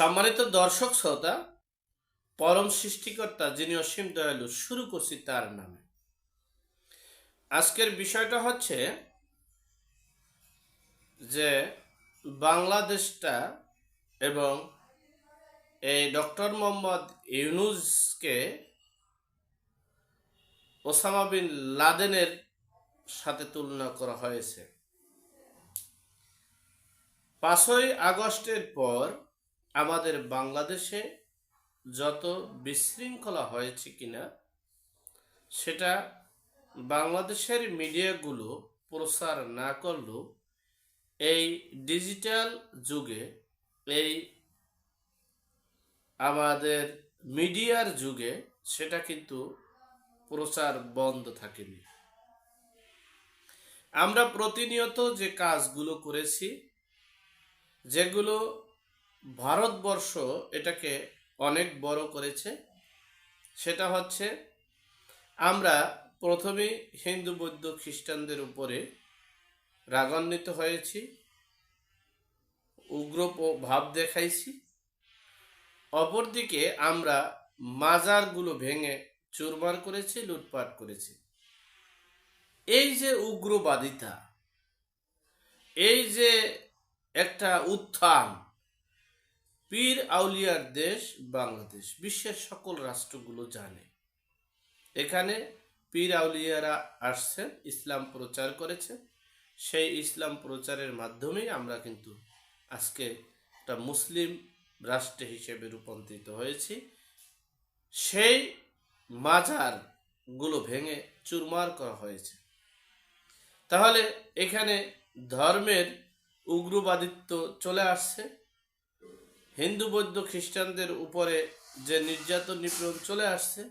সম্মানিত দর্শক শ্রোতা, পরম সৃষ্টিকর্তা যিনি অসীম দয়ালু, শুরু করছি তার নামে। আজকের বিষয়টা হচ্ছে যে বাংলাদেশটা এবং এই ডক্টর মোহাম্মদ ইউনুসকে ওসামা বিন লাদেনের সাথে তুলনা করা হয়েছে। পাঁচই আগস্টের পর আমাদের বাংলাদেশে যত বিশৃঙ্খলা হয়েছে কিনা, সেটা বাংলাদেশের মিডিয়াগুলো প্রচার না করলেও এই ডিজিটাল যুগে, এই আমাদের মিডিয়ার যুগে সেটা কিন্তু প্রচার বন্ধ থাকেনি। আমরা প্রতিনিয়ত যে কাজগুলো করেছি, যেগুলো ভারতবর্ষ এটাকে অনেক বড় করেছে। সেটা হচ্ছে, আমরা প্রথমে হিন্দু, বৌদ্ধ, খ্রিস্টানদের উপরে রাগান্বিত হয়েছি উগ্র ভাব দেখাইছি। অপরদিকে আমরা মাজারগুলো ভেঙে চুরমার করেছি, লুটপাট করেছি। এই যে উগ্রবাদিতা, এই যে একটা উত্থান পীর আউলিয়ার দেশ বাংলাদেশ, বিশ্বের সকল রাষ্ট্রগুলো জানে। এখানে পীর আউলিয়ারা আসছেন, ইসলাম প্রচার করেছে সেই ইসলাম প্রচারের মাধ্যমেই আমরা কিন্তু আজকে একটা মুসলিম রাষ্ট্র হিসেবে রূপান্তরিত হয়েছি। সেই মাজারগুলো ভেঙে চুরমার করা হয়েছে। তাহলে এখানে ধর্মের উগ্রবাদিত্ব চলে আসছে। হিন্দু, বৌদ্ধ, খ্রিস্টানদের উপরে যে নির্যাতন নিপীড়ন চলে আসছে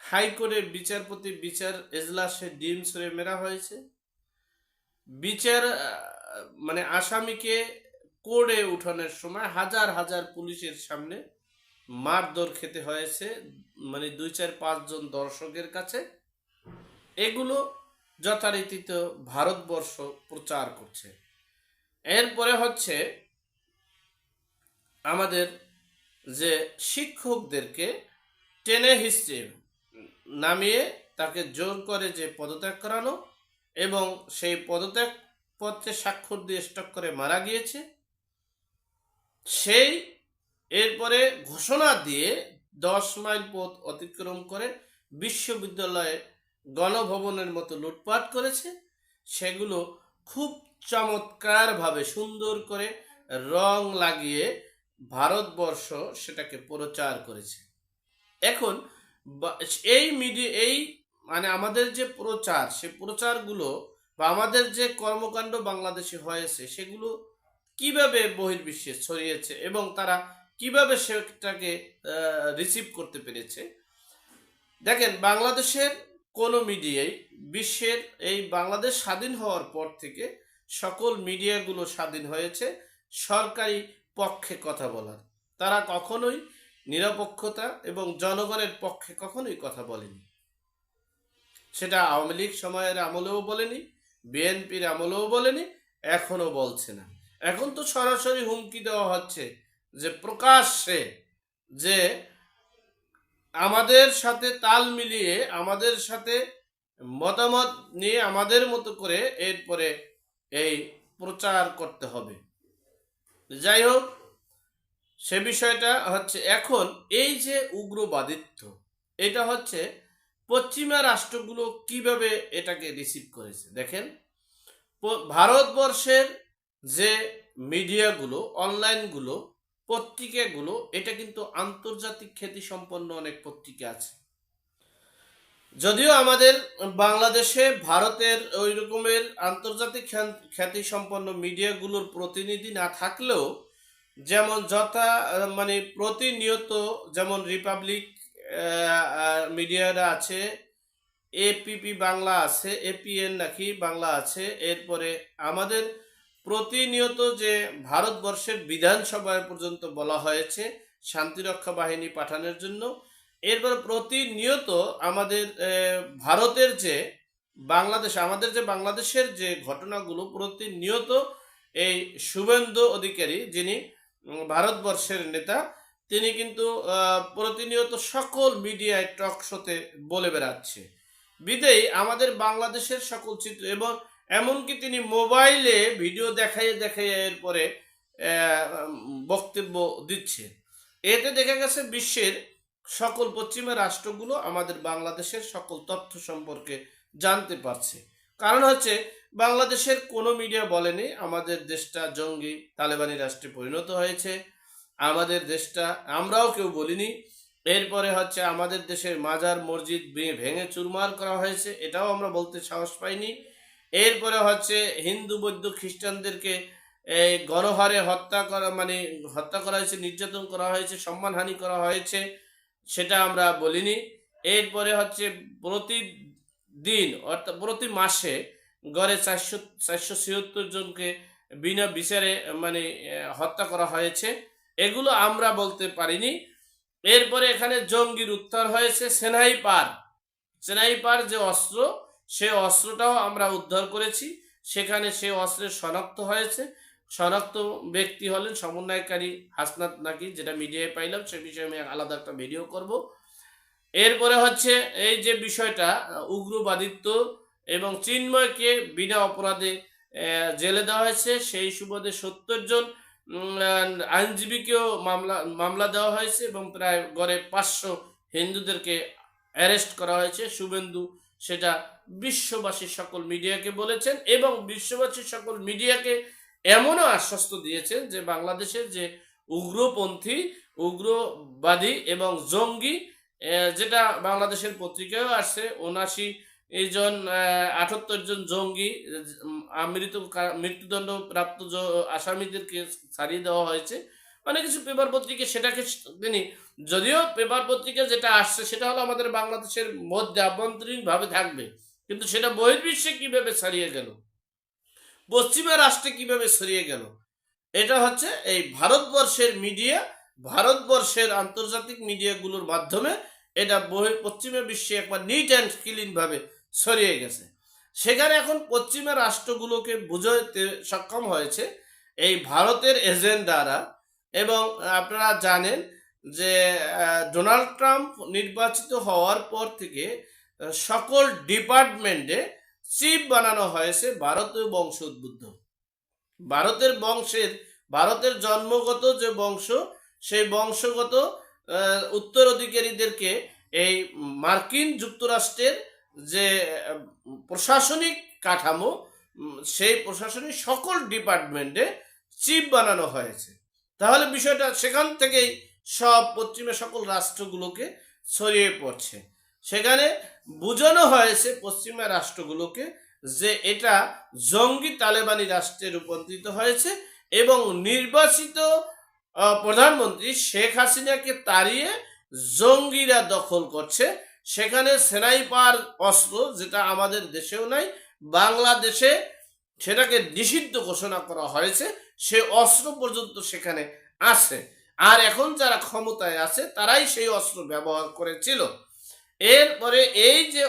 হাইকোর্টের বিচারপতি বিচার এজলাসে ডিম সরে মেরা হয়েছে। বিচার মানে আসামিকে কোর্টে উঠানোর সময় হাজার হাজার পুলিশের সামনে মারধর খেতে হয়েছে মানে দুই চার পাঁচজন দর্শকের কাছে। এগুলো যথারীতিতে ভারতবর্ষ প্রচার করছে। এরপরে হচ্ছে আমাদের যে শিক্ষকদেরকে টেনে হিস্ট্রি নামিয়ে তাকে জোর করে যে পদত্যাগ করানো এবং সেই পদত্যাগ পত্রে স্বাক্ষর দিয়ে স্টক করে মারা গিয়েছে, সেই এরপরে ঘোষণা দিয়ে দশ মাইল পথ অতিক্রম করে বিশ্ববিদ্যালয়ে গণভবনের মতো লুটপাট করেছে। সেগুলো খুব চমৎকারভাবে সুন্দর করে রং লাগিয়ে ভারতবর্ষ সেটাকে প্রচার করেছে। এখন এই মিডিয়া এই মানে আমাদের যে প্রচার, সে প্রচারগুলো বা আমাদের যে কর্মকাণ্ড বাংলাদেশে হয়েছে, সেগুলো কীভাবে বহির্বিশ্বে ছড়িয়েছে এবং তারা কীভাবে সেটাকে রিসিভ করতে পেরেছে? দেখেন, বাংলাদেশের কোনো মিডিয়াই বিশ্বের এই বাংলাদেশ স্বাধীন হওয়ার পর থেকে সকল মিডিয়াগুলো স্বাধীন হয়েছে। সরকারি পক্ষে কথা বলার। তারা কখনোই নিরপেক্ষতা এবং জনগণের পক্ষে কখনোই কথা বলেনি। সেটা আওয়ামী লীগ সময়ের আমলেও বলেনি, বিএনপির আমলেও বলেনি এখনও বলছে না। এখন তো সরাসরি হুমকি দেওয়া হচ্ছে যে প্রকাশ্যে যে আমাদের সাথে তাল মিলিয়ে, আমাদের সাথে মতামত নিয়ে আমাদের মতো করে এরপরে এই প্রচার করতে হবে। যাই হোক, সে বিষয়টা হচ্ছে এখন এই যে উগ্রবাদিত্ব, এটা হচ্ছে পশ্চিমা রাষ্ট্রগুলো কীভাবে এটাকে রিসিভ করেছে। দেখেন ভারতবর্ষের যে মিডিয়াগুলো অনলাইনগুলো পত্রিকাগুলো, এটা কিন্তু আন্তর্জাতিক খ্যাতি সম্পন্ন অনেক পত্রিকা আছে। যদিও আমাদের বাংলাদেশে ভারতের ওই রকমের আন্তর্জাতিক খ্যাতি সম্পন্ন মিডিয়াগুলোর প্রতিনিধি না থাকলেও যেমন যথা মানে প্রতিনিয়ত যেমন রিপাবলিক মিডিয়ারা আছে, এপিপি বাংলা আছে, এপিএন নাকি বাংলা আছে, এরপরে আমাদের প্রতিনিয়ত যে ভারতবর্ষের বিধানসভায় পর্যন্ত বলা হয়েছে, শান্তিরক্ষা বাহিনী পাঠানোর জন্য এরপর প্রতিনিয়ত আমাদের ভারতের যে বাংলাদেশ, আমাদের যে বাংলাদেশের যে ঘটনাগুলো প্রতিনিয়ত এই শুভেন্দু অধিকারী যিনি ভারতবর্ষের নেতা, তিনি কিন্তু প্রতিনিয়ত সকল মিডিয়ায় টক শোতে বলে বেড়াচ্ছে। বিদেই আমাদের বাংলাদেশের সকল চিত্র এবং এমনকি তিনি মোবাইলে ভিডিও দেখাইয়ে দেখাইয়ে এরপরে বক্তব্য দিচ্ছে। এতে দেখা গেছে বিশ্বের সকল পশ্চিমা রাষ্ট্রগুলো আমাদের বাংলাদেশের সকল তথ্য সম্পর্কে জানতে পারছে। কারণ হচ্ছে, বাংলাদেশের কোনো মিডিয়া বলেনি, আমাদের দেশটা জঙ্গি, তালেবানি রাষ্ট্রে পরিণত হয়েছে। আমাদের দেশটা, আমরাও কেউ বলিনি। এরপরে হচ্ছে, আমাদের দেশের মাজার মসজিদ ভেঙে চুরমার করা হয়েছে, এটাও আমরা বলতে সাহস পাইনি। এরপরে হচ্ছে, হিন্দু, বৌদ্ধ খ্রিস্টানদেরকে এই গণহারে হত্যা করা মানে হত্যা করা হয়েছে, নির্যাতন করা হয়েছে, সম্মানহানি করা হয়েছে। সেটা আমরা বলিনি। এরপরে হচ্ছে প্রতিদিন, অর্থাৎ প্রতি মাসে গড়ে চারশো চারশো ছিয়াত্তর জনকে বিনা বিচারে মানে হত্যা করা হয়েছে। এগুলো আমরা বলতে পারিনি। এরপরে এখানে জঙ্গির উত্তর হয়েছে সেনাইপার সেনাইপার যে অস্ত্র, সে অস্ত্রটাও আমরা উদ্ধার করেছি। সেখানে সে অস্ত্রের শনাক্ত হয়েছে। শনাক্ত ব্যক্তি হলেন সমন্বয়কারী হাসনাত নাকি, যেটা মিডিয়ায় পাইলাম, সে বিষয়ে আমি আলাদা একটা ভিডিও করব। এরপরে হচ্ছে এই যে বিষয়টা, উগ্রবাদিত্ব এবং চিন্ময়কে বিনা অপরাধে জেলে দেওয়া হয়েছে। সেই সুবাদে সত্তর জন আইনজীবীকেও মামলা মামলা দেওয়া হয়েছে এবং প্রায় গড়ে পাঁচশো হিন্দুদেরকে অ্যারেস্ট করা হয়েছে। শুভেন্দু সেটা বিশ্ববাসীর সকল মিডিয়াকে বলেছেন এবং বিশ্ববাসীর সকল মিডিয়াকে এমনও আশ্বস্ত দিয়েছেন যে বাংলাদেশের যে উগ্রপন্থী উগ্রবাদী এবং জঙ্গি যেটা বাংলাদেশের পত্রিকায়ও আসছে উনাশি এই জন আটাত্তর জন জঙ্গি উম, মৃত মৃত্যুদণ্ড প্রাপ্ত আসামিদেরকে ছাড়িয়ে দেওয়া হয়েছে। অনেক কিছু পেপার পত্রিকা সেটাকে তিনি যদিও পেপার পত্রিকা যেটা আসছে সেটা হলো আমাদের বাংলাদেশের মধ্যে আভ্যন্তরীণভাবে থাকবে কিন্তু সেটা বহির্বিশ্বে কীভাবে ছাড়িয়ে গেল? পশ্চিমা রাষ্ট্রে কীভাবে ছড়িয়ে গেল? এটা হচ্ছে এই ভারতবর্ষের মিডিয়া ভারতবর্ষের আন্তর্জাতিক মিডিয়াগুলোর মাধ্যমে এটা বহি পশ্চিমা বিশ্বে একবার নিট অ্যান্ড ক্লিন ভাবে ছড়িয়ে গেছে। সেখানে এখন পশ্চিমা রাষ্ট্রগুলোকে বুঝাতে সক্ষম হয়েছে এই ভারতের এজেন্ডারা এবং আপনারা জানেন যে ডোনাল্ড ট্রাম্প নির্বাচিত হওয়ার পর থেকে সকল ডিপার্টমেন্টে চিফ বানানো হয়েছে ভারতীয় বংশ উদ্বুদ্ধ। ভারতের বংশের, ভারতের জন্মগত যে বংশ, সেই বংশগত উত্তরাধিকারীদেরকে এই মার্কিন যুক্তরাষ্ট্রের যে প্রশাসনিক কাঠামো সেই প্রশাসনিক সকল ডিপার্টমেন্টে চিফ বানানো হয়েছে। তাহলে বিষয়টা সেখান থেকেই সব পশ্চিমে সকল রাষ্ট্রগুলোকে ছড়িয়ে পড়ছে। সেখানে বোঝানো হয়েছে পশ্চিমা রাষ্ট্রগুলোকে যে এটা জঙ্গি তালেবানি রাষ্ট্রে রূপান্তরিত হয়েছে এবং নির্বাচিত প্রধানমন্ত্রী শেখ হাসিনাকে তাড়িয়ে জঙ্গিরা দখল করছে। সেখানে সেনাইপার অস্ত্র যেটা আমাদের দেশেও নাই, বাংলাদেশে সেটাকে নিষিদ্ধ ঘোষণা করা হয়েছে, সে অস্ত্র পর্যন্ত সেখানে আছে। আর এখন যারা ক্ষমতায় আছে, তারাই সেই অস্ত্র ব্যবহার করেছিল। এরপরে এই যে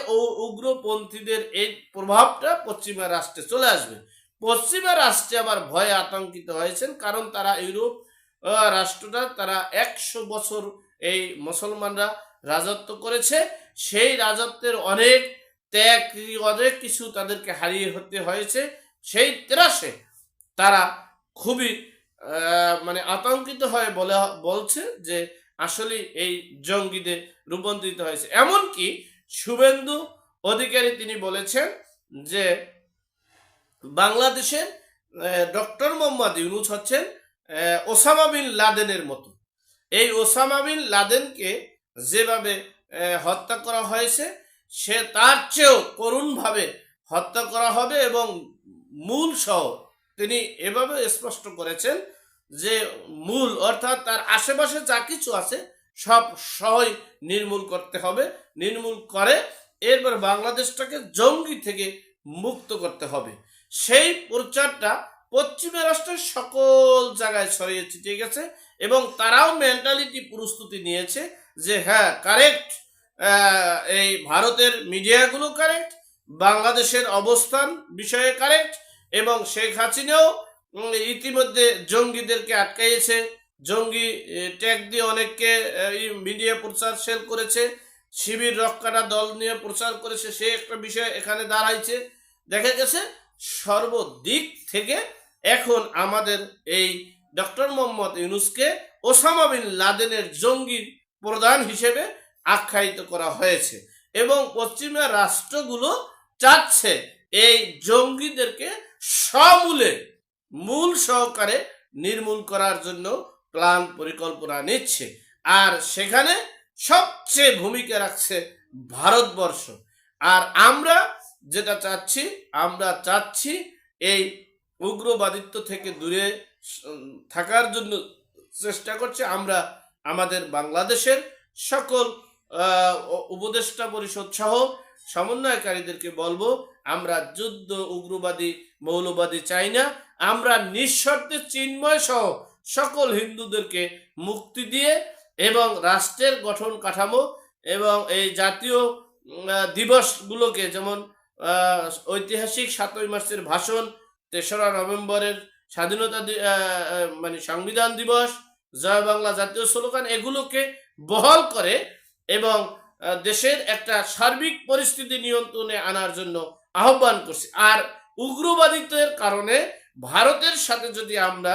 উগ্রপন্থীদের এই প্রভাবটা পশ্চিমা রাষ্ট্রে চলে আসবে। পশ্চিমা রাষ্ট্রে আবার ভয়ে আতঙ্কিত হয়েছেন, কারণ তারা ইউরোপ রাষ্ট্রটা তারা একশো বছর এই মুসলমানরা রাজত্ব করেছে। সেই রাজত্বের অনেক ত্যাগ অনেক কিছু তাদেরকে হারিয়ে হতে হয়েছে। সেই ত্রাসে তারা খুবই মানে আতঙ্কিত হয়ে বলে, বলছে যে আসলে এই জঙ্গিদের রূপান্তরিত হয়েছে। এমনকি শুভেন্দু অধিকারী তিনি বলেছেন যে, বাংলাদেশের ডক্টর মোহাম্মদ ইউনুস হচ্ছেন ওসামা বিন লাদেনের মতো। এই ওসামা বিন লাদেনকে যেভাবে হত্যা করা হয়েছে, সে তার চেয়েও করুণভাবে হত্যা করা হবে এবং মূল সহ তিনি এভাবে স্পষ্ট করেছেন যে মূল অর্থাৎ তার আশেপাশে যা কিছু আছে সব সহই নির্মূল করতে হবে, নির্মূল করে এরপর বাংলাদেশটাকে জঙ্গি থেকে মুক্ত করতে হবে। সেই প্রচারটা পশ্চিমা রাষ্ট্রের সকল জায়গায় ছড়িয়ে ছিটিয়ে গেছে এবং তারাও মেন্টালিটি প্রস্তুতি নিয়েছে যে হ্যাঁ কারেক্ট এই ভারতের মিডিয়াগুলো কারেক্ট বাংলাদেশের অবস্থান বিষয়ে কারেক্ট এবং শেখ হাসিনাও ইতিমধ্যে জঙ্গিদেরকে আটকাইয়েছে। জঙ্গি ট্যাগ দিয়ে অনেককে মিডিয়া প্রচার সেল করেছে। শিবির রক্ষাটা দল নিয়ে প্রচার করেছে, সে একটা বিষয় এখানে দাঁড়াইছে। দেখা গেছে, সর্বদিক থেকে এখন আমাদের এই ডক্টর মোহাম্মদ ইউনুসকে ওসামা বিন লাদেনের জঙ্গি প্রধান হিসেবে আখ্যায়িত করা হয়েছে এবং পশ্চিমা রাষ্ট্রগুলো চাচ্ছে এই জঙ্গিদেরকে সমূলে মূল সহকারে নির্মূল করার জন্য প্ল্যান পরিকল্পনা নিচ্ছে। আর সেখানে সবচেয়ে ভূমিকা রাখছে ভারতবর্ষ। আর আমরা যেটা চাচ্ছি, আমরা চাচ্ছি এই উগ্রবাদিত্ব থেকে দূরে থাকার জন্য চেষ্টা করছি। আমরা আমাদের বাংলাদেশের সকল উপদেষ্টা পরিষদ সহ সমন্বয়কারীদেরকে বলব, আমরা যুদ্ধ উগ্রবাদী মৌলবাদী চাই না আমরা নিঃশর্তে চিন্ময় সহ সকল হিন্দুদেরকে মুক্তি দিয়ে এবং রাষ্ট্রের গঠন কাঠামো এবং এই জাতীয় দিবসগুলোকে যেমন ঐতিহাসিক সাতই মার্চের ভাষণ, তেসরা নভেম্বরের স্বাধীনতা মানে সংবিধান দিবস, জয় বাংলা জাতীয় স্লোগান, এগুলোকে বহল করে এবং দেশের একটা সার্বিক পরিস্থিতি নিয়ন্ত্রণে আনার জন্য আহ্বান করছি। আর উগ্রবাদিত্বের কারণে ভারতের সাথে যদি আমরা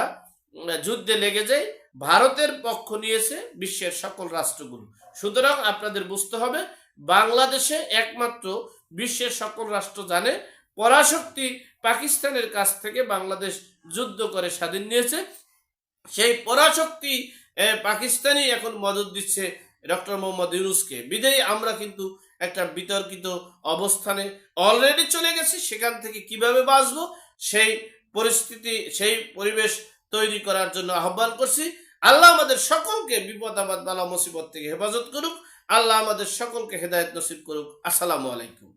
যুদ্ধে লেগে যাই ভারতের পক্ষ নিয়েছে বিশ্বের সকল রাষ্ট্রগুলো। সুতরাং আপনাদের বুঝতে হবে বাংলাদেশে একমাত্র বিশ্বের সকল রাষ্ট্র জানে পরাশক্তি পাকিস্তানের কাছ থেকে বাংলাদেশ যুদ্ধ করে স্বাধীন নিয়েছে। সেই পরাশক্তি আহ, পাকিস্তানই এখন মদত দিচ্ছে ডক্টর মোহাম্মদ ইউনুসকে। বিদায়ী আমরা কিন্তু একটা বিতর্কিত অবস্থানে অলরেডি চলে গেছি, সেখান থেকে কীভাবে বাঁচবো? সেই পরিস্থিতি, সেই পরিবেশ তৈরি করার জন্য আহ্বান করছি। আল্লাহ আমাদের সকলকে বিপদ আবাদ বালা, মুসিবত থেকে হেফাজত করুক। আল্লাহ আমাদের সকলকে হেদায়ত নসিব করুক। আসসালামু আলাইকুম।